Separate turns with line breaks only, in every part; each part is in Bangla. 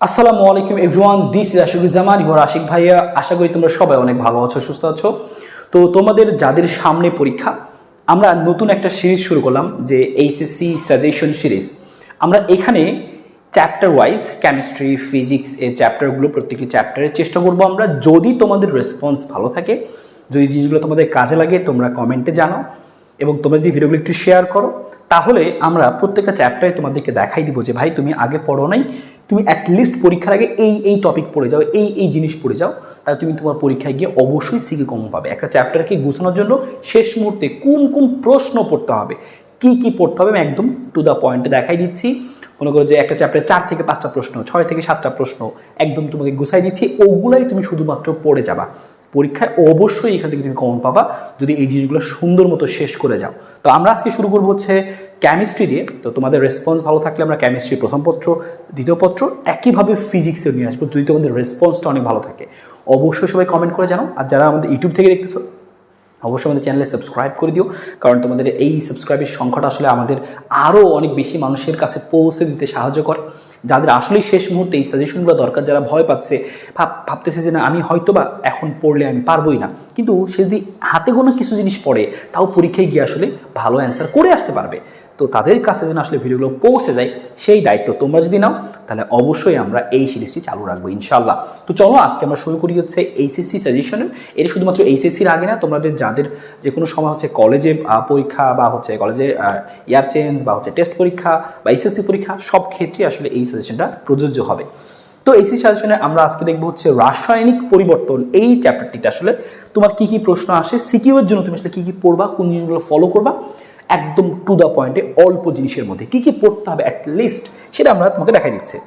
আসসালামু আলাইকুম everyone this is Ashikuzzaman your Ashik ভাইয়া। আশা করি তোমরা সবাই অনেক ভালো আছো, সুস্থ আছো। তো তোমাদের যাদের সামনে পরীক্ষা, আমরা নতুন একটা সিরিজ শুরু করলাম, যে এইচএসসি সাজেশন সিরিজ আমরা এখানে চ্যাপ্টার ওয়াইজ কেমিস্ট্রি ফিজিক্স এই চ্যাপ্টারগুলো প্রত্যেকটি চ্যাপ্টারের চেষ্টা করব আমরা। যদি তোমাদের রেসপন্স ভালো থাকে, যদি জিনিসগুলো তোমাদের কাজে লাগে, তোমরা কমেন্টে জানাও, এবং তোমরা যদি ভিডিওগুলো একটু শেয়ার করো, তাহলে আমরা প্রত্যেকটা চ্যাপ্টারে তোমাদেরকে দেখাই দিব যে, ভাই, তুমি আগে পড়ো নাই তুমি অ্যাটলিস্ট পরীক্ষার আগে এই এই টপিক পড়ে যাও, এই এই জিনিস পড়ে যাও, তাহলে তুমি তোমার পরীক্ষায় গিয়ে অবশ্যই সিকে কম পাবে। একটা চ্যাপ্টারকে গুছানোর জন্য শেষ মুহূর্তে কোন কোন প্রশ্ন পড়তে হবে, কি কি পড়তে হবে আমি একদম টু দ্য পয়েন্টে দেখাই দিচ্ছি। মনে করো যে একটা চ্যাপ্টারে চার থেকে পাঁচটা প্রশ্ন, ছয় থেকে সাতটা প্রশ্ন একদম তোমাকে গুছাই দিচ্ছি, ওগুলাই তুমি শুধুমাত্র পড়ে যাবা। পরীক্ষায় অবশ্যই এখান থেকে তুমি কমন পাবা, যদি এই জিনিসগুলো সুন্দর মতো শেষ করে যাও। তো আমরা আজকে শুরু করব হচ্ছে কেমিস্ট্রি দিয়ে। তো তোমাদের রেসপন্স ভালো থাকলে আমরা কেমিস্ট্রি প্রথম পত্র, দ্বিতীয় পত্র, একইভাবে ফিজিক্সেও নিয়ে আসব, যদি তোমাদের রেসপন্সটা অনেক ভালো থাকে। অবশ্যই সবাই কমেন্ট করে জানো আর যারা আমাদের ইউটিউব থেকে দেখতেছো, অবশ্যই আমাদের চ্যানেলে সাবস্ক্রাইব করে দিও। কারণ তোমাদের এই সাবস্ক্রাইবের সংখ্যাটা আসলে আমাদের আরও অনেক বেশি মানুষের কাছে পৌঁছে দিতে সাহায্য করে। যাদের আসলেই শেষ মুহূর্তে এই সাজেশনগুলো দরকার, যারা ভয় পাচ্ছে, ভাব, ভাবতেছে যে না, আমি হয়তো বা এখন পড়লে আমি পারবোই না। কিন্তু সে যদি হাতে কোনো কিছু জিনিস পড়ে, তাও পরীক্ষায় গিয়ে আসলে ভালো অ্যান্সার করে আসতে পারবে। তো তাদের কাছে যেন আসলে ভিডিওগুলো পৌঁছে যায়, সেই দায়িত্ব তোমরা যদি নাও, তাহলে অবশ্যই আমরা এই সিরিজটি চালু রাখব ইনশাল্লাহ তো চলো, আজকে আমরা শুরু করি হচ্ছে এইচএসসি সাজেশনের এটা শুধুমাত্র এইচএসসির আগে না, তোমাদের যাদের যে কোনো সময় হচ্ছে কলেজে পরীক্ষা বা হচ্ছে কলেজে ইয়ার চেঞ্জ বা হচ্ছে টেস্ট পরীক্ষা বা এইচএসসি পরীক্ষা, সব ক্ষেত্রে আসলে এই সাজেশনটা প্রযোজ্য হবে। তো এইচএসসি সাজেশনে আমরা আজকে দেখব হচ্ছে রাসায়নিক পরিবর্তন, এই চ্যাপ্টারটিতে আসলে তোমার কি কি প্রশ্ন আসে সিকিউ এর জন্য তুমি আসলে কি কি পড়বা, কোন জিনিসগুলো ফলো করবা। একদম টু দ্য পয়েন্টে অল্প জিনিসের মধ্যে। কি কি পড়তে হবে লিস্ট সেটা আমরা তোমাকে দেখাই দিচ্ছি।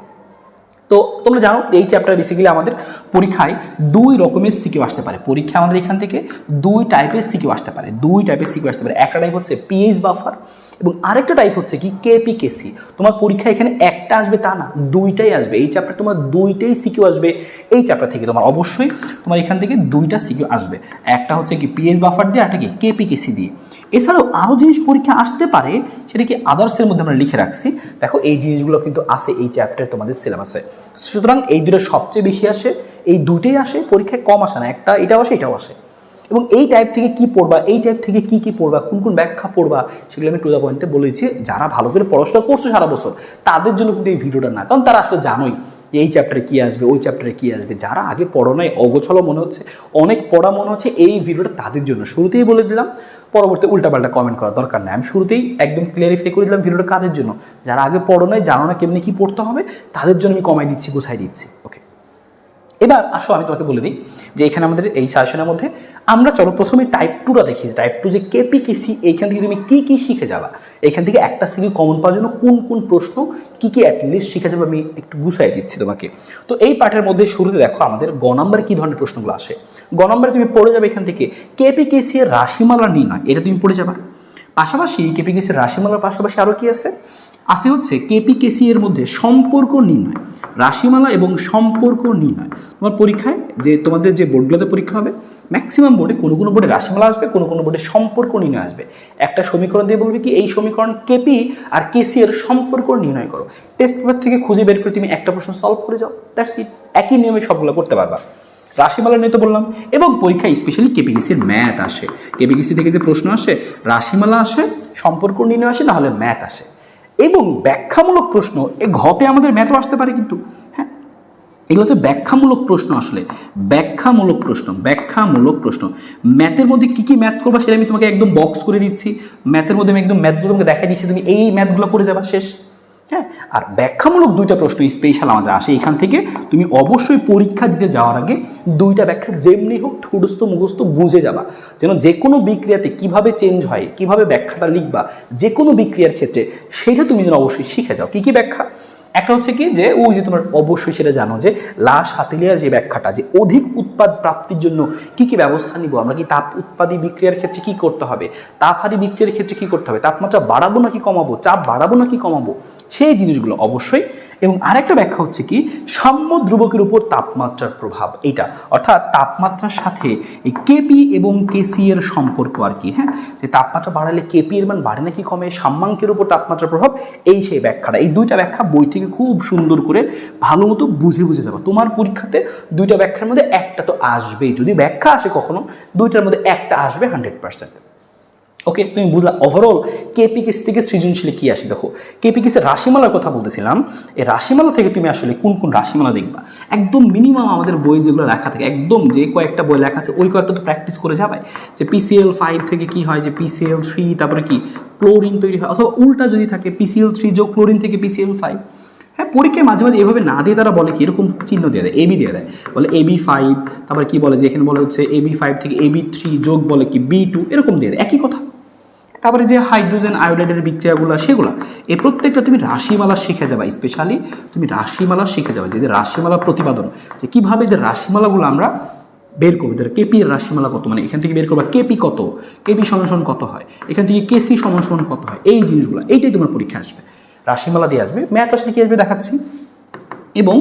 তো তোমরা জানো, এই চ্যাপ্টার বেসিক্যালি আমাদের পরীক্ষায় দুই রকমের সিকিউ আসতে পারে। পরীক্ষা আমাদের এখান থেকে দুই টাইপের সিকিউ আসতে পারে। দুই টাইপের সিকিউ আসতে পারে। একটা টাইপ হচ্ছে পিএইচ বাফার এবং আরেকটা টাইপ হচ্ছে কি কেপি কেসি তোমার পরীক্ষা এখানে একটা আসবে তা না, দুইটাই আসবে। এই চ্যাপ্টার তোমার দুইটাই সিকিউ আসবে। এই চ্যাপ্টার থেকে তোমার অবশ্যই তোমার এখান থেকে দুইটা সিকিউ আসবে। একটা হচ্ছে কি পিএইচ বাফার দিয়ে একটা কি কেপি কেসি দিয়ে। এছাড়াও আরও জিনিস পরীক্ষা আসতে পারে, সেটা কি আদার্সের মধ্যে আমরা লিখে রাখছি। দেখো, এই জিনিসগুলো কিন্তু আসে এই চ্যাপ্টারে তোমাদের সিলেবাসে সুতরাং এই দুটো সবচেয়ে বেশি আসে, এই দুটোই আসে, পরীক্ষায় কম আসে না, একটা এটাও আসে এটাও আসে। এবং এই টাইপ থেকে কি পড়বা, এই টাইপ থেকে কি কি পড়বা, কোন কোন ব্যাখ্যা পড়বা, সেগুলো আমি টু দ্য পয়েন্টে বলেছি। যারা ভালো করে পড়াশোনা করছ সারা বছর, তাদের জন্য কিন্তু এই ভিডিওটা না, কারণ তারা আসলে জানোই। যে এই চ্যাপ্টারে কী আসবে, ওই চ্যাপ্টারে কী আসবে, যারা আগে পড়ো নাই, অগোছলো মনে হচ্ছে, অনেক পড়া মনে হচ্ছে, এই ভিডিওটা তাদের জন্য। শুরুতেই বলে দিলাম, পরবর্তী উল্টাপাল্টা কমেন্ট করার দরকার নেই। আমি শুরুতেই একদম ক্লিয়ারিফাই করে দিলাম ভিডিওটা কাদের জন্য। যারা আগে পড়ো নাই, জানো না কেমনি কী পড়তে হবে, তাদের জন্য আমি কমাই দিচ্ছি, গুছাই দিচ্ছি। ওকে এবার আসো, আমি তোমাকে বলে দিই যে এখানে আমাদের এই সাজেশনের মধ্যে আমরা চলো প্রথমে টাইপ টুটা দেখি। টাইপ টু যে কেপি কেসি এইখান থেকে তুমি কী কী শিখে যাবা? এখান থেকে একটা সিকিউ কমন পাওয়ার জন্য কোন কোন প্রশ্ন কি, কী অ্যাটলিস্ট শিখে যাবে আমি একটু গুছাই দিচ্ছি তোমাকে। তো এই পার্টের মধ্যে শুরুতে দেখো আমাদের গ নাম্বারে কি ধরনের প্রশ্নগুলো আসে। গ নাম্বারে তুমি পড়ে যাবে এখান থেকে কেপি কেসি এর রাশিমালা নির্ণয়, এটা তুমি পড়ে যাবা। পাশাপাশি কেপি কেসির রাশিমালার পাশাপাশি আরও কি আছে? আছে হচ্ছে কেপি কেসি এর মধ্যে সম্পর্ক নির্ণয়। রাশিমালা এবং সম্পর্ক নির্ণয়। তোমার পরীক্ষায় যে তোমাদের যে বোর্ডগুলোতে পরীক্ষা হবে ম্যাক্সিমাম বোর্ডে কোনো কোনো বোর্ডে রাশিমালা আসবে, কোনো কোনো বোর্ডে সম্পর্ক নির্ণয় আসবে। একটা সমীকরণ দিয়ে বলবে কি, এই সমীকরণ কেপি আর কেসি এর সম্পর্ক নির্ণয় করো। টেস্ট পেপার থেকে খুঁজে বের করে তুমি একটা প্রশ্ন সলভ করে যাও। দ্যাটস ইট একই নিয়মে সবগুলো করতে পারবা। রাশিমালা নিয়ে তো বললাম। এবং পরীক্ষায় স্পেশালি কেপিকিসির ম্যাথ আসে। কেপিকিসি থেকে যে প্রশ্ন আসে, রাশিমালা আসে, সম্পর্ক নির্ণয় আসে না হলে ম্যাথ আসে। এবং ব্যাখ্যামূলক প্রশ্ন, এ ঘতে আমাদের ম্যাথও আসতে পারে কিন্তু। হ্যাঁ এগুলো হচ্ছে ব্যাখ্যামূলক প্রশ্ন আসলে। ব্যাখ্যামূলক প্রশ্ন ব্যাখ্যামূলক প্রশ্ন। ম্যাথের মধ্যে কী কী ম্যাথ করবা সেটা আমি তোমাকে একদম বক্স করে দিচ্ছি। ম্যাথের মধ্যে আমি একদম ম্যাথগুলো তোমাকে দেখাই দিচ্ছি। তুমি এই ম্যাথগুলো করে যাবা, শেষ। হ্যাঁ আর ব্যাখ্যামূলক দুইটা প্রশ্ন স্পেশাল আমাদের আসে এখান থেকে। তুমি অবশ্যই পরীক্ষা দিতে যাওয়ার আগে দুইটা ব্যাখ্যা যেমনি হোক ঠুডস্থ মুখস্থ বুঝে যাবা। যেন যে কোনো বিক্রিয়াতে কীভাবে চেঞ্জ হয়, কীভাবে ব্যাখ্যাটা লিখবা যে কোনো বিক্রিয়ার ক্ষেত্রে, সেটা তুমি যেন অবশ্যই শিখে যাও। কি কি ব্যাখ্যা? একটা হচ্ছে কি যে ওই যে তোমার অবশ্যই সেটা জানো যে লাশ হাতিলিয়ার যে ব্যাখ্যাটা, যে অধিক উৎপাদ প্রাপ্তির জন্য কি কি ব্যবস্থা নিব, আমরা কি তাপ উৎপাদী বিক্রিয়ার ক্ষেত্রে কি করতে হবে তাপহারী বিক্রিয়ার ক্ষেত্রে কি করতে হবে, তাপমাত্রা বাড়াবো নাকি কমাবো, চাপ বাড়াবো নাকি কমাবো, সেই জিনিসগুলো অবশ্যই। এবং আরেকটা ব্যাখ্যা হচ্ছে কি, সাম্য ধ্রুবকের উপর তাপমাত্রার প্রভাব এটা অর্থাৎ তাপমাত্রার সাথে এই কেপি এবং কেসি এর সম্পর্ক আর কি হ্যাঁ? যে তাপমাত্রা বাড়ালে কেপি এর মান বাড়ে নাকি কমে, সাম্যাঙ্কের উপর তাপমাত্রার প্রভাব, এই সেই ব্যাখ্যাটা। এই দুইটা ব্যাখ্যা বই থেকে খুব সুন্দর করে ভালো মতো বুঝে বুঝে যাবা। তোমার পরীক্ষাতে দুইটা ব্যাখ্যার মধ্যে একটা তো আসবেই। যদি ব্যাখ্যা আসে কখনো, দুইটার মধ্যে একটা আসবে হান্ড্রেড পার্সেন্ট ওকে তুমি বুঝলা ওভারঅল কেপি কেস থেকে সৃজনশীলে কি আসে? দেখো কেপি কেসের রাশিমালার কথা বলতেছিলাম। এই রাশিমালা থেকে তুমি আসলে কোন কোন রাশিমালা দেখবা? একদম মিনিমাম আমাদের বই যেগুলো লেখা থাকে, একদম যে কয়েকটা বই লেখা আছে, ওই কয়েকটা তো প্র্যাকটিস করে যাবে। যে পিসিএল ফাইভ থেকে কি হয়, যে পিসিএল থ্রি তারপরে কি? ক্লোরিন তৈরি হয়, অথবা উল্টা যদি থাকে পিসিএল থ্রি যোগ ক্লোরিন থেকে পিসিএল ফাইভ হ্যাঁ পরীক্ষায় মাঝে মাঝে এভাবে না দিয়ে তারা বলে কি? এরকম চিহ্ন দিয়ে দেয় এবি দিয়ে দেয়। বলে এবি ফাইভ তারপরে কি বলে যে এখানে বলে হচ্ছে এবি ফাইভ থেকে এবি থ্রি যোগ বলে কি বি টু এরকম দিয়ে দেয়, একই কথা। তারপরে যে হাইড্রোজেন আয়োডাইডের বিক্রিয়াগুলো, সেগুলো, এই প্রত্যেকটা তুমি রাশিমালা শিখে যাবা স্পেশালি তুমি রাশিমালা শিখে যাবে, যে রাশিমালা প্রতিপাদন, যে কীভাবে যে রাশিমালাগুলো আমরা বের করব, এদের কেপি এর রাশিমালা কত মানে এখান থেকে বের করবা কেপি কত কেপি সমান কত হয়, এখান থেকে কেসি সমান কত হয়, এই জিনিসগুলো, এইটাই তোমার পরীক্ষা আসবে। রাশিমালা দিয়ে আসবে। ম্যাথ আসলে কি আসবে দেখাচ্ছি? এবং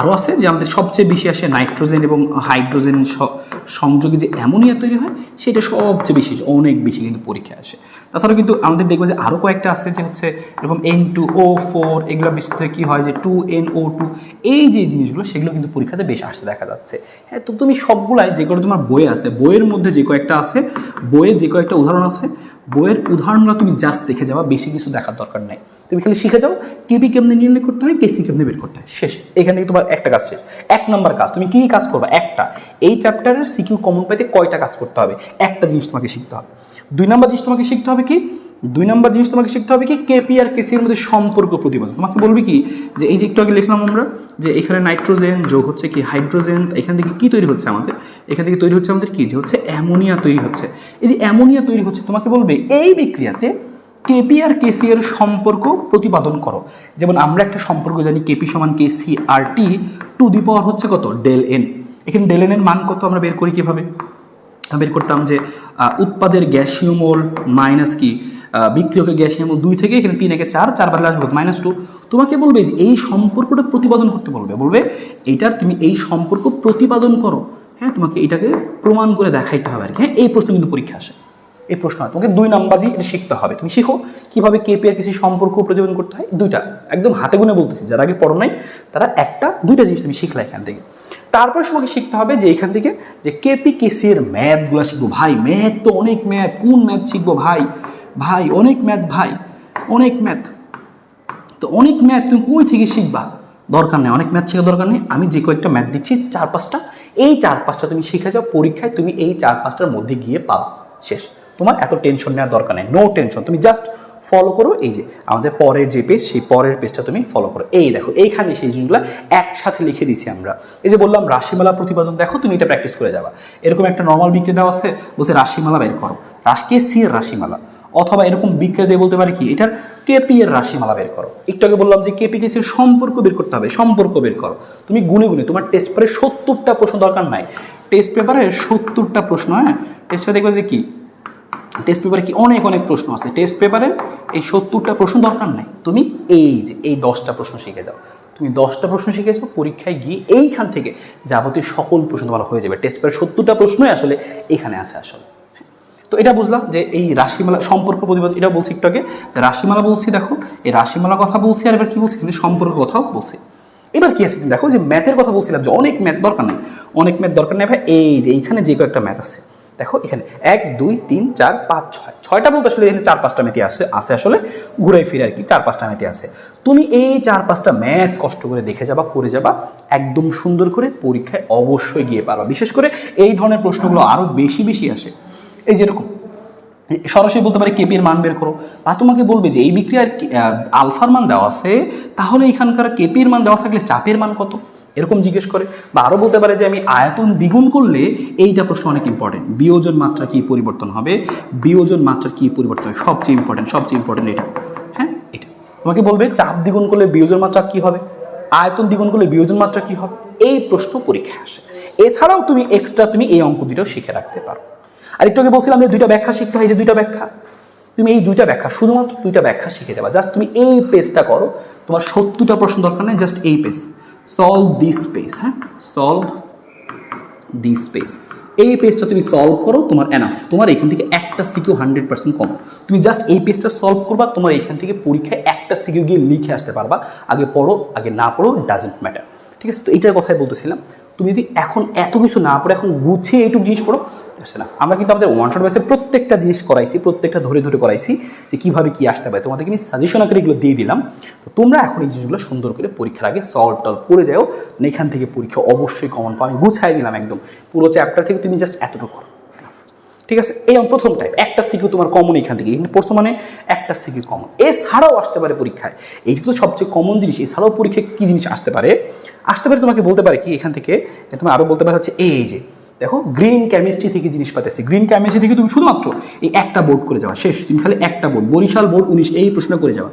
আরও আছে যে আমাদের সবচেয়ে বেশি আসে নাইট্রোজেন এবং হাইড্রোজেন সংযোগে যে অ্যামোনিয়া তৈরি হয়, সেটা সবচেয়ে বেশি অনেক বেশি কিন্তু পরীক্ষায় আসে। তাছাড়া কিন্তু আমাদের দেখব যে আরও কয়েকটা আছে যে হচ্ছে এরকম এন টু ও ফোর এগুলো বেশি থেকে কী হয় যে টু এন ও টু এই যে জিনিসগুলো, সেগুলো কিন্তু পরীক্ষাতে বেশ আসতে দেখা যাচ্ছে। হ্যাঁ তো তুমি সবগুলাই যে যেগুলো তোমার বইয়ে আছে, বইয়ের মধ্যে যে কয়েকটা আছে, বইয়ে যে কয়েকটা উদাহরণ আছে বইয়ের উদাহরণগুলো তুমি জাস্ট দেখে যাওয়া, বেশি কিছু দেখার দরকার নাই। তুমি খালি শিখে যাও কেবি কেমনি নির্ণয় করতে হয়, কেসি কেমনি বের করতে হয়। শেষ। এখান থেকে তোমার একটা কাজ শেষ। এক নম্বর কাজ, তুমি কী কি কাজ করবে? একটা, এই চ্যাপ্টারের সিকিউ কমন পাইতে কয়টা কাজ করতে হবে? একটা জিনিস তোমাকে শিখতে হবে। দুই নম্বর জিনিস তোমাকে শিখতে হবে কি? দুই নম্বর জিনিস তোমাকে শিখতে হবে কি কেপি আর কেসির মধ্যে সম্পর্ক প্রতিপাদন। তোমাকে বলবি কি, যে এই যে একটু আগে লিখলাম আমরা, যে এখানে নাইট্রোজেন যোগ হচ্ছে কি, হাইড্রোজেন, এখান থেকে কি তৈরি হচ্ছে আমাদের? এখান থেকে তৈরি হচ্ছে আমাদের কি? যে হচ্ছে অ্যামোনিয়া তৈরি হচ্ছে। এই যে অ্যামোনিয়া তৈরি হচ্ছে, তোমাকে বলবে এই বিক্রিয়াতে কেপি আর কেসি এর সম্পর্ক প্রতিপাদন করো। যেমন আমরা একটা সম্পর্ক জানি কেপি সমান কেসি আর টি টু দি পাওয়ার হচ্ছে কত? ডেল এন এখানে ডেল এন এর মান কত আমরা বের করি কীভাবে? বের করতাম যে উৎপাদের গ্যাসীয় মাইনাস কি? আহ, বিক্রিয়কের গ্যাসীয় মোল দুই থেকে এখানে তিন একে চার চার বাদলে আসবে মাইনাস টু তোমাকে বলবে যে এই সম্পর্কটা প্রতিপাদন করতে বলবে। বলবে এইটার তুমি এই সম্পর্ক প্রতিপাদন করো। হ্যাঁ তোমাকে এটাকে প্রমাণ করে দেখাইতে হবে আর কি হ্যাঁ এই প্রশ্ন কিন্তু পরীক্ষা আসে। এই প্রশ্ন হয়। তোমাকে দুই নাম্বারই এটা শিখতে হবে। তুমি শিখো কীভাবে কেপি আর কিছু সম্পর্ক প্রতিপাদন করতে হয়। দুইটা একদম হাতে গুনে বলতেছি যারা আগে পড়ো নাই তারা একটা দুইটা জিনিস তুমি শিখলে এখান থেকে। তারপর তোমাকে শিখতে হবে যে এখান থেকে যে কেপি কেসি এর ম্যাথগুলো শিখব। ভাই ম্যাথ তো অনেক ম্যাথ কোন ম্যাথ শিখব ভাই? ভাই, অনেক ম্যাথ ভাই, অনেক ম্যাথ। তো অনেক ম্যাথ তুমি কই থেকে শিখবা? দরকার নেই, অনেক ম্যাথ শেখার দরকার নেই। আমি যে কয়েকটা ম্যাথ দিচ্ছি, চার পাঁচটা, এই চার পাঁচটা তুমি শিখে যাও, পরীক্ষায় তুমি এই চার পাঁচটার মধ্যে গিয়ে পাবা। শেষ। তোমার এত টেনশন নেওয়ার দরকার নেই নো টেনশন তুমি জাস্ট ফলো করো, এই যে আমাদের পরের যে পেজ সেই পরের পেজটা তুমি ফলো করো। এই দেখো, এইখানে সেই জিনিসগুলো একসাথে লিখে দিছি আমরা। এই যে বললাম, রাশিমালা প্রতিপাদন, দেখো তুমি এটা প্র্যাকটিস করে যাবা। এরকম একটা নর্মাল বিক্রি দেওয়া আছে, বলছে রাশিমালা বের করো। রাশ, কে সি রাশিমালা? অথবা এরকম বিক্রিয়া দিয়ে বলতে পারে কি, এটার কেপি এর রাশিমালা বের করো। একটু আগে বললাম যে কেপি কেসির সম্পর্ক বের করতে হবে, সম্পর্ক বের করো। তুমি গুনে গুনে, তোমার টেস্ট পেপারে সত্তরটা প্রশ্ন দরকার নাই। টেস্ট পেপারে সত্তরটা প্রশ্ন হ্যাঁ? টেস্ট পেপারে দেখবে যে কি টেস্ট পেপারে কি অনেক অনেক প্রশ্ন আছে। টেস্ট পেপারে এই সত্তরটা প্রশ্ন দরকার নাই। তুমি এই যে, এই দশটা প্রশ্ন শিখে যাও। তুমি দশটা প্রশ্ন শিখেছো, পরীক্ষায় গিয়ে এইখান থেকে যাবতীয় সকল প্রশ্ন তোমার হয়ে যাবে। টেস্ট পেপারে সত্তরটা প্রশ্নই আসলে এখানে আছে আসলে। তো এটা বুঝলাম যে এই রাশিমালা সম্পর্ক প্রতিবাদ এটা বলছি একটু আগে, যে রাশিমালা বলছি, দেখো, এই রাশিমালা কথা বলছি আর এবার কি বলছি, কিন্তু সম্পর্ক কথাও বলছি। এবার কি আছে, দেখো যে ম্যাথের কথা বলছিলাম যে অনেক ম্যাথ দরকার নেই। অনেক ম্যাথ দরকার নেই ভাই, এই যে এইখানে যে কয়েকটা ম্যাথ আছে, দেখো এখানে এক, দুই, তিন, চার, পাঁচ, ছয়। ছয়টা বলতে আসলে এখানে চার পাঁচটা ম্যাথই আসে আসে আসলে ঘুরে ফিরে আর কি, চার পাঁচটা ম্যাথই আসে তুমি এই চার পাঁচটা ম্যাথ কষ্ট করে দেখে যাবা করে যাবা, একদম সুন্দর করে পরীক্ষায় অবশ্যই গিয়ে পারবা। বিশেষ করে এই ধরনের প্রশ্নগুলো আরও বেশি বেশি আসে। এই যেরকম সরাসরি বলতে পারে কেপির মান বের করো। বা তোমাকে বলবে যে এই বিক্রিয়ার আলফার মান দেওয়া আছে, তাহলে এখানকার কেপির মান দেওয়া থাকলে চাপের মান কত? এরকম জিজ্ঞেস করে। বা আরও বলতে পারে যে আমি আয়তন দ্বিগুণ করলে এইটা প্রশ্ন অনেক ইম্পর্টেন্ট বিয়োজন মাত্রা কি পরিবর্তন হবে? বিয়োজন মাত্রা কি পরিবর্তন হবে? সবচেয়ে ইম্পর্টেন্ট সবচেয়ে ইম্পর্টেন্ট এটা। হ্যাঁ? এটা। তোমাকে বলবে চাপ দ্বিগুণ করলে বিয়োজন মাত্রা কি হবে? আয়তন দ্বিগুণ করলে বিয়োজন মাত্রা কি হবে? এই প্রশ্ন পরীক্ষায় আসে। এছাড়াও তুমি এক্সট্রা তুমি এই অঙ্ক দুটো শিখে রাখতে পারো। আর একটু আগে বলছিলাম যে দুইটা ব্যাখ্যা শিখতে হয় যে দুইটা ব্যাখ্যা। তুমি এই দুইটা ব্যাখ্যা, শুধুমাত্র দুইটা ব্যাখ্যা শিখে যাবা। জাস্ট তুমি এই পেজটা করো, তোমার সত্তরটা প্রশ্ন দরকার নেই, জাস্ট এই পেজ। সলভ দিস পেজ হ্যাঁ? সলভ দিস পেজ এই পেজটা তুমি সলভ করো, তোমার এনাফ তোমার এখান থেকে একটা সিকিউ হান্ড্রেড পার্সেন্ট কম। তুমি জাস্ট এই পেজটা সলভ করবা, তোমার এখান থেকে পরীক্ষায় একটা সিকিউ গিয়ে লিখে আসতে পারবা। আগে পড়ো, আগে না পড়ো ডাজেন্ট ম্যাটার ঠিক আছে? তো এইটার কথাই বলতেছিলাম। তুমি যদি এখন এত কিছু না পড়ে, এখন গুছিয়ে এইটুকু জিনিস পড়ো আসছে না। আমরা কিন্তু আমাদের ওয়ান শট বেসে প্রত্যেকটা জিনিস করাইছি, প্রত্যেকটা ধরে ধরে করাইছি যে কীভাবে কী আসতে পারে। তোমাদেরকে আমি সাজেশন আকারে এগুলো দিয়ে দিলাম। তো তোমরা এখন এই জিনিসগুলো সুন্দর করে পরীক্ষার আগে সলভ টলভ করে যাও। মানে এখান থেকে পরীক্ষা অবশ্যই কমন পাও আমি গুছাই দিলাম একদম। পুরো চ্যাপ্টার থেকে তুমি জাস্ট এতটুকু করো। ঠিক আছে? এরকম প্রথম টাইপ একটা থেকে তোমার কমন এখান থেকে। এখানে পড়ছো মানে একটা থেকে কমন এছাড়াও আসতে পারে পরীক্ষায়। এইটা তো সবচেয়ে কমন জিনিস। এছাড়াও পরীক্ষায় কী জিনিস আসতে পারে? আসতে পারে তোমাকে বলতে পারে কি, এখান থেকে তোমার আরও বলতে পারে হচ্ছে এই যে দেখো গ্রিন কেমিস্ট্রি থেকে জিনিস পাতেছে গ্রিন কেমিস্ট্রি থেকে তুমি শুধুমাত্র এই একটা বোর্ড করে যাওয়া শেষ। তুমি খালি একটা বোর্ড বরিশাল বোর্ড উনিশ, এই প্রশ্ন করে যাওয়া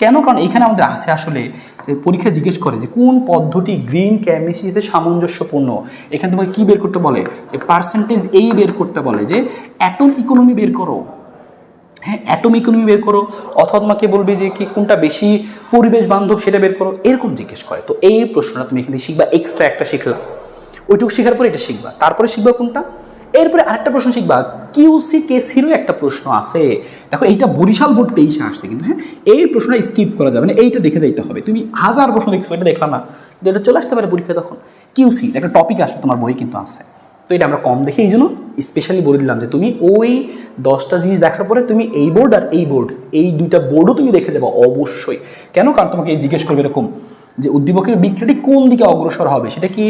কেন? কারণ এখানে আমাদের আসে আসলে যে পরীক্ষা জিজ্ঞেস করে যে কোন পদ্ধতি গ্রিন কেমিস্ট্রিতে সামঞ্জস্যপূর্ণ? এখানে তোমাকে কি বের করতে বলে? যে পার্সেন্টেজ এই বের করতে বলে যে অ্যাটম ইকোনমি বের করো। হ্যাঁ অ্যাটম ইকোনমি বের করো। অথবা তোমাকে বলবে যে কি কোনটা বেশি পরিবেশ বান্ধব সেটা বের করো। এরকম জিজ্ঞেস করে। তো এই প্রশ্নটা তুমি এখানে শিখবা এক্সট্রা একটা শিখলা। ওইটুকু শেখার পরে এটা শিখবা। তারপরে শিখবা কোনটা? এরপরে আরেকটা প্রশ্ন শিখবা কিউসি কেসিরও একটা প্রশ্ন আছে। দেখো, এইটা বরিশাল বোর্ড তেইশে আসছে কিন্তু হ্যাঁ? এই প্রশ্নটা স্কিপ করা যাবে না, এইটা দেখে যাইতে হবে। তুমি হাজার প্রশ্ন দেখছ এটা দেখলাম না, কিন্তু এটা চলে আসতে পারে পরীক্ষা তখন। কিউসি একটা টপিক আসবে তোমার বই কিন্তু আছে। তো এটা আমরা কম দেখে এই জন্য স্পেশালি বলে দিলাম যে তুমি ওই দশটা জিনিস দেখার পরে তুমি এই বোর্ড আর এই বোর্ড, এই দুইটা বোর্ডও তুমি দেখে যাব অবশ্যই। কেন? কারণ তোমাকে জিজ্ঞেস করবে এরকম যে উদ্দীপকের বিক্রিয়াটি কোন দিকে অগ্রসর হবে, সেটা কি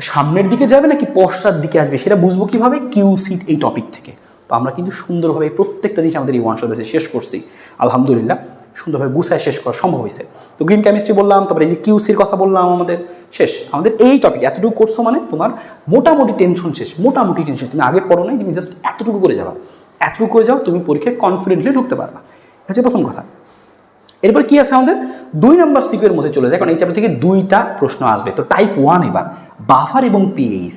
সামনের দিকে যাবে নাকি পশ্চাৎ দিকে আসবে সেটা বুঝব কীভাবে? কিউ সিট এই টপিক থেকে। তো আমরা কিন্তু সুন্দরভাবে প্রত্যেকটা জিনিস আমাদের এই ওয়ান শট শেষ করছি। আলহামদুলিল্লাহ, সুন্দরভাবে গুছায় শেষ করা সম্ভব হয়েছে। তো গ্রিন কেমিস্ট্রি বললাম, তারপরে এই যে কিউসির কথা বললাম আমাদের। শেষ। আমাদের এই টপিক এতটুকু করছ মানে তোমার মোটামুটি টেনশন শেষ, মোটামুটি টেনশন তুমি আগে পড়ো নাই, তুমি জাস্ট এতটুকু করে যাবা। এতটুকু করে যাও, তুমি পরীক্ষায় কনফিডেন্টলি ঢুকতে পারবা। হচ্ছে প্রথম কথা। এরপর কি আছে আমাদের? দুই নম্বর সিকুয়ের মধ্যে চলে যায়। কারণ এই চ্যাপ্টার থেকে দুইটা প্রশ্ন আসবে। তো টাইপ ওয়ান এবার বাফার এবং পিএইচ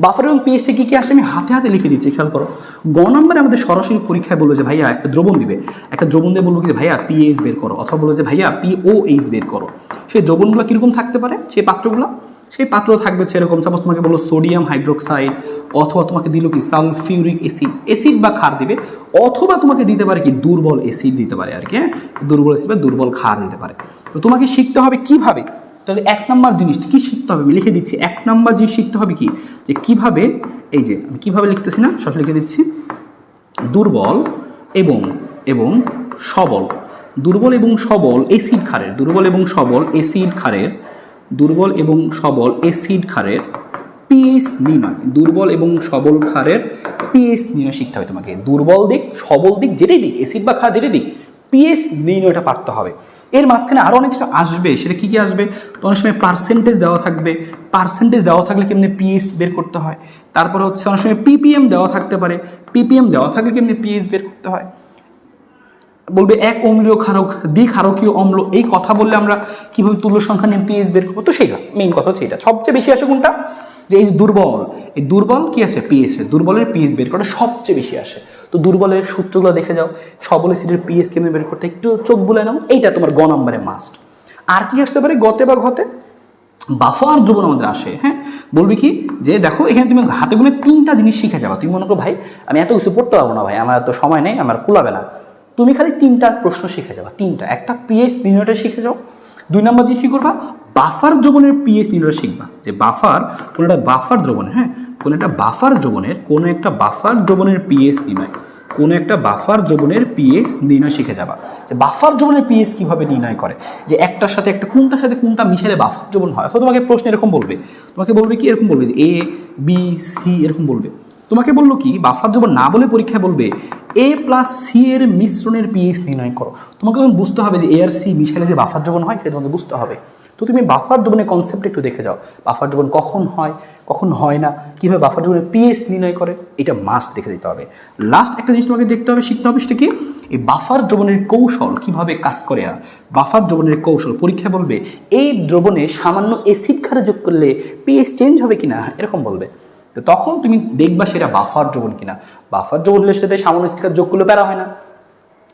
বাফার এবং পিএইচ থেকে কি আসে? আমি হাতে হাতে লিখে দিচ্ছি, খেয়াল করো। গ নম্বরে আমাদের সরাসরি পরীক্ষায় বলবে যে, ভাইয়া, একটা দ্রবণ দিবে। একটা দ্রবণ দিয়ে বলব যে, ভাইয়া পিএইচ বের করো। অথবা বলব যে, ভাইয়া পিওএইচ বের করো। সেই দ্রবণগুলো কীরকম থাকতে পারে? সেই পাত্রগুলো? সেই পাত্র থাকবে সেরকম সাপোজ তোমাকে বলল সোডিয়াম হাইড্রোক্সাইড অথবা তোমাকে দিল কি সালফিউরিক অ্যাসিড অ্যাসিড বা ক্ষার দিবে, অথবা তোমাকে দিতে পারে কি দুর্বল অ্যাসিড দিতে পারে আর কি হ্যাঁ? দুর্বল অ্যাসিড বা দুর্বল ক্ষার দিতে পারে। তো তোমাকে শিখতে হবে কীভাবে, তাহলে এক নম্বর জিনিসটা কি শিখতে হবে? আমি লিখে দিচ্ছি, এক নম্বর জিনিস শিখতে হবে কি? যে কীভাবে, এই যে, আমি কীভাবে লিখতেছি না সব লিখে দিচ্ছি। দুর্বল এবং এবং সবল, দুর্বল এবং সবল এসিড খারের দুর্বল এবং সবল এসিড ক্ষারের দুর্বল এবং সবল এসিড ক্ষারের পিএইচ নির্ণয়। দুর্বল এবং সবল ক্ষারের পিএইচ নির্ণয় শিখতে হবে তোমাকে। দুর্বল দিক, সবল দিক, যেটাই দিক এসিড বা ক্ষার যেটাই দিক, পিএইচ নির্ণয়টা পারতে হবে। এর মাঝখানে আরও অনেক কিছু আসবে, সেটা কী কী আসবে? তো অনেক সময় পার্সেন্টেজ দেওয়া থাকবে। পার্সেন্টেজ দেওয়া থাকলে কেমনি পিএইচ বের করতে হয়? তারপরে হচ্ছে অনেক সময় পিপিএম দেওয়া থাকতে পারে। পিপিএম দেওয়া থাকলে কেমনি পিএইচ বের করতে হয়? বলবে এক অম্লীয় ক্ষারক, দ্বিক্ষারকীয় অম্ল, এই কথা বললে আমরা কীভাবে তুল্য সংখ্যা নিয়ে পিএইচ বের করব? তো সেইটা মেইন কথা হচ্ছে এটা সবচেয়ে বেশি আসে কোনটা? যে এই দুর্বল এই দুর্বল কি আছে পিএস দুর্বলের পিএস বের করা সবচেয়ে বেশি আসে। তো দুর্বলের সূত্রগুলো দেখে যাও। সবল সিটের পিএস কেমনি বের করতে একটু চোখ বুলে নাও। এইটা তোমার গ নম্বরে মাস্ট আর কি আসতে পারে? গতে বা ঘতে? বাফার দ্রবণ আমাদের আসে হ্যাঁ? বলবি কি? যে দেখো, এখানে তুমি হাতে গুনে তিনটা জিনিস শিখে যাবা। তুমি মনে করো, ভাই, আমি এত কিছু পড়তে পারব না, ভাই। আমার এত সময় নেই, আমার কুলাবে না। তুমি খালি তিনটা প্রশ্ন শিখে যাবা, তিনটা। একটা পিএস নির্ণয়টা শিখে যাও। দুই নম্বর জিনিস কী করবা? বাফার দ্রবণের পিএস নির্ণয় শিখবা। যে বাফার কোনো একটা বাফার দ্রবণের হ্যাঁ? কোনো একটা বাফার দ্রবণের, কোনো একটা বাফার দ্রবণের পিএস নির্ণয়, কোনো একটা বাফার দ্রবণের পিএস নির্ণয় শিখে যাবা। যে বাফার দ্রবণের পিএস কীভাবে নির্ণয় করে? যে একটার সাথে একটা, কোনটার সাথে কোনটা মিশালে বাফার দ্রবণ হয়? অথবা তোমাকে প্রশ্ন এরকম বলবে। তোমাকে বলবে কি? এরকম বলবে যে এ বি সি এরকম বলবে। তোমাকে বলল কি, বাফার দ্রবণ না বলে পরীক্ষায় বলবে এ প্লাস সি এর মিশ্রণের পিএইচ নির্ণয় করো। তোমাকে তখন বুঝতে হবে যে এ আর সি মিশালে যে বাফার দ্রবণ হয়, সেটা তোমাকে বুঝতে হবে। তো তুমি বাফার দ্রবণের কনসেপ্ট একটু দেখে যাও। বাফার দ্রবণ কখন হয় কখন হয় না, কীভাবে বাফার দ্রবণের পিএইচ নির্ণয় করে, এটা মাস্ট দেখে দিতে হবে। লাস্ট একটা জিনিস তোমাকে দেখতে হবে, শিখতে হবে, সেটা কি? এই বাফার দ্রবণের কৌশল কীভাবে কাজ করে আর বাফার দ্রবণের কৌশল পরীক্ষা বলবে, এই দ্রবণে সামান্য এসিড খারে যোগ করলে পিএইচ চেঞ্জ হবে কিনা? এরকম বলবে। তো তখন তুমি দেখবা সেটা বাফার দ্রবণ কিনা। বাফার দ্রবণ হলে সেটাতে সামান্য স্টিকার যোগ করলে প্যারা হয় না।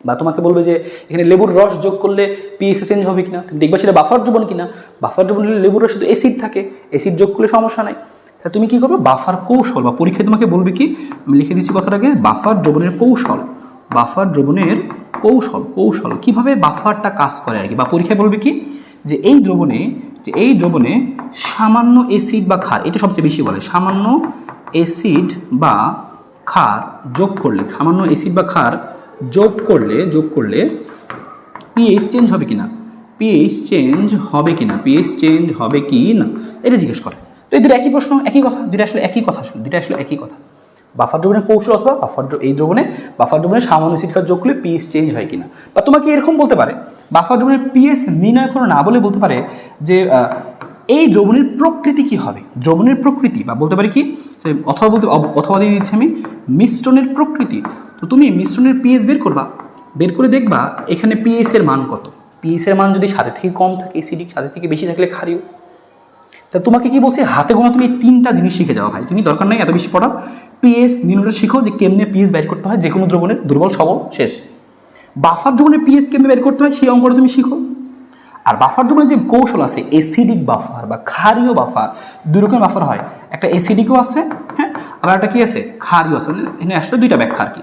বা তোমাকে বলবে যে, এখানে লেবুর রস যোগ করলে পিএসএ চেঞ্জ হবে কিনা। তুমি দেখবা সেটা বাফার দ্রবণ কিনা। বাফার দ্রবণ হলে লেবুর রস তো অ্যাসিড থাকে। অ্যাসিড যোগ করলে সমস্যা নাই। তা তুমি কি করবে? বাফার কৌশল বা পরীক্ষায় তোমাকে বলবে কি, আমি লিখে দিচ্ছি কথাটাকে বাফার দ্রবণের কৌশল। বাফার দ্রবণের কৌশল কৌশল। কীভাবে বাফারটা কাজ করে আর কি? বা পরীক্ষায় বলবে কি, যে এই দ্রবণে যে এই দ্রবণে সামান্য অ্যাসিড বা ক্ষার, এটা সবচেয়ে বেশি বলে, সামান্য অ্যাসিড বা ক্ষার যোগ করলে, সামান্য অ্যাসিড বা ক্ষার যোগ করলে যোগ করলে পিএইচ চেঞ্জ হবে কিনা? পিএইচ চেঞ্জ হবে কিনা? পিএইচ চেঞ্জ হবে কি না এটা জিজ্ঞেস করে। তো এই দুটো একই প্রশ্ন, একই কথা, দুটো আসলে একই কথা আসলে দুটো আসলে একই কথা। বাফার দ্রবণের কৌশল অথবা বাফার এই দ্রবণে বাফার দ্রবণে সামান্য সিটকার যোগ করলে পিএইচ চেঞ্জ হয় কিনা? বা তোমাকে এরকম বলতে পারে বাফার দ্রবণের পিএইচ নির্ণয় করো না বলে বলতে পারে যে এই দ্রবণের প্রকৃতি কি হবে? দ্রবণের প্রকৃতি বা বলতে পারি কি? অথবা বলতে অথবা দিয়ে দিচ্ছি আমি, মিশ্রণের প্রকৃতি। তো তুমি মিশ্রণের পিএইচ বের করবা, বের করে দেখবা এখানে পিএইচ এর মান কত। পিএইচ এর মান যদি সাথে থেকে কম থাকে এসিডিক সাথে থেকে বেশি থাকলে ক্ষারীয়। তা তোমাকে কি বলছে? হাতে গোনা তুমি তিনটা জিনিস শিখে যাও ভাই। তুমি দরকার নেই এত বেশি পড়া পিএস নির্ণয়টা শিখো যে কেমনে পিএস বের করতে হয় যে কোনো দ্রবণের দুর্বল সবল শেষ। বাফার দ্রবণের পিএস কেমনে বের করতে হয়, সেই অঙ্কটা তুমি শিখো। আর বাফার দ্রবণের যে কৌশল আছে এসিডিক বাফার বা ক্ষারীয় বাফার দুই রকমের বাফার হয়। একটা এসিডিকও আছে হ্যাঁ? আবার একটা কি আছে? ক্ষারীয় আছে। মানে এখানে আসলে দুইটা ব্যাখ্যা আর কি।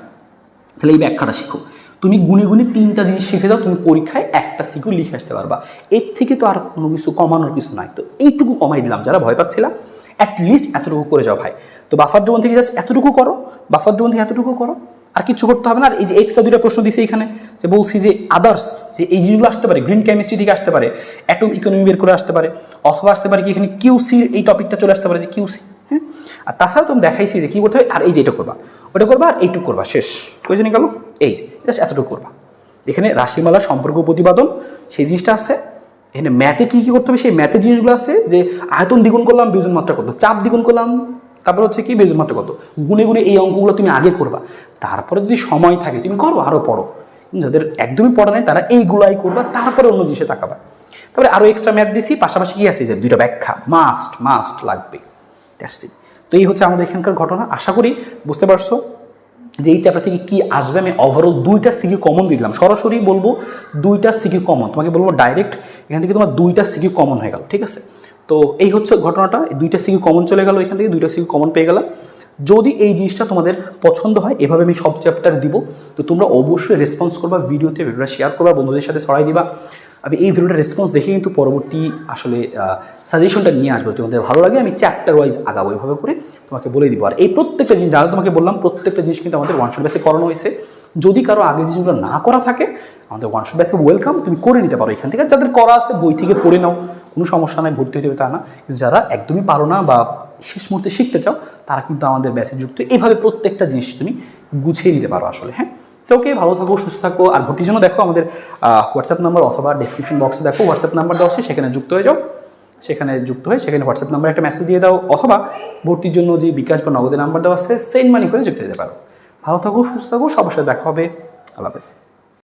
তাহলে এই ব্যাখ্যাটা শিখো। তুমি গুনে গুনে তিনটা জিনিস শিখে যাও, তুমি পরীক্ষায় একটা সিকিউ লিখে আসতে পারবা। এর থেকে তো আর কোনো কিছু কমানোর কিছু নাই। তো এইটুকু কমাই দিলাম, যারা ভয় পাচ্ছিলা। লিস্ট এতটুকু করে যাও ভাই। তো বাফার ড্রোন থেকে জাস্ট এতটুকু করো, বাফার ড্রোন থেকে এতটুকু করো। আর কিছু করতে হবে না। আর এই যে এক্সট্রা দুইটা প্রশ্ন দিছে এখানে, যে বলছি যে আদার্স যে এই জিনিসগুলো আসতে পারে গ্রিন কেমিস্ট্রি থেকে আসতে পারে অ্যাটম ইকোনমি বের করে আসতে পারে, অথবা আসতে পারে কি এখানে কিউসির এই টপিকটা চলে আসতে পারে যে কিউসি হ্যাঁ? আর তাছাড়া তুমি দেখাইছি যে কী করতে হবে, আর এই যে এটা করবা ওটা করবা আর এইটুকু করবা, শেষ। কই জানি গেল এই যে জাস্ট এতটুকু করবা। এখানে রাশিমালা সম্পর্ক প্রতিপাদন, সেই জিনিসটা আছে। এখানে ম্যাথে কী কী করতে হবে, সেই ম্যাথের জিনিসগুলো আছে যে আয়তন দ্বিগুণ করলাম, বিয়োজন মাত্রা কত? চাপ দ্বিগুণ করলাম। তারপর হচ্ছে কি বিয়োজন মাত্রা কত? গুনে গুনে এই অঙ্কগুলো তুমি আগে করবা। তারপরে যদি সময় থাকে, তুমি করো আরও পড়ো। যাদের একদমই পড়া নেই, তারা এইগুলাই করবা, তারপরে অন্য জিনিসে তাকাবা। তারপরে আরও এক্সট্রা ম্যাথ দিছি, পাশাপাশি কি আছে? যে দুইটা ব্যাখ্যা মাস্ট মাস্ট লাগবে. তো এই হচ্ছে আমাদের এখানকার ঘটনা। আশা করি বুঝতে পারছ যে এই চ্যাপ্টার থেকে কি আসবে। আমি ওভারঅল দুইটা সিকিউ কমন দিয়ে দিলাম। সরাসরি বলব, দুইটা সিকিউ কমন তোমাকে বলব ডাইরেক্ট এখান থেকে তোমার দুইটা সিকিউ কমন হয়ে গেল, ঠিক আছে? তো এই হচ্ছে ঘটনাটা দুইটা সিকিউ কমন চলে গেল এখান থেকে, দুইটা সিকিউ কমন পেয়ে গেলাম। যদি এই জিনিসটা তোমাদের পছন্দ হয়, এভাবে আমি সব চ্যাপ্টার দিব। তো তোমরা অবশ্যই রেসপন্স করবা ভিডিওতে ভিডিওটা শেয়ার করবা, বন্ধুদের সাথে ছড়াই দিবা। আমি এই ভিডিওটা রেসপন্স দেখে কিন্তু পরবর্তী, আসলে সাজেশনটা নিয়ে আসব। তোমাদের ভালো লাগে, আমি চ্যাপ্টার ওয়াইজ আগাবো এইভাবে করে তোমাকে বলে দিব। আর এই প্রত্যেকটা জিনিস, যারা তোমাকে বললাম, প্রত্যেকটা জিনিস কিন্তু আমাদের ওয়ান শট বেসে করানো হয়েছে। যদি কারও আগে জিনিসগুলো না করা থাকে, আমাদের ওয়ান শট বেসে ওয়েলকাম তুমি করে নিতে পারো এখান থেকে। যাদের করা আছে, বই থেকে পড়ে নাও। কোনো সমস্যা নাই, ভর্তি হতে হবে তা না। কিন্তু যারা একদমই পারো না বা শেষ মুহূর্তে শিখতে চাও, তারা কিন্তু আমাদের ব্যাসে যুক্ত। এইভাবে প্রত্যেকটা জিনিস তুমি গুছিয়ে নিতে পারো আসলে হ্যাঁ? তো ওকে, ভালো থাকো, সুস্থ থাকো। আর ভর্তির জন্য দেখো আমাদের হোয়াটসঅ্যাপ নাম্বার অথবা ডিসক্রিপশন বক্সে দেখো। হোয়াটসঅ্যাপ নাম্বার দেওয়া আছে, সেখানে যুক্ত হয়ে যাও। সেখানে যুক্ত হয়ে সেখানে হোয়াটসঅ্যাপ নাম্বার একটা মেসেজ দিয়ে দাও। অথবা ভর্তির জন্য যে বিকাশ বা নগদের নাম্বার দেওয়া আছে সেন্ড মানি করে যুক্ত দিতে পারো। ভালো থাকো, সুস্থ থাকো, সবার সাথে দেখা হবে। আল্লাহ হাফেজ।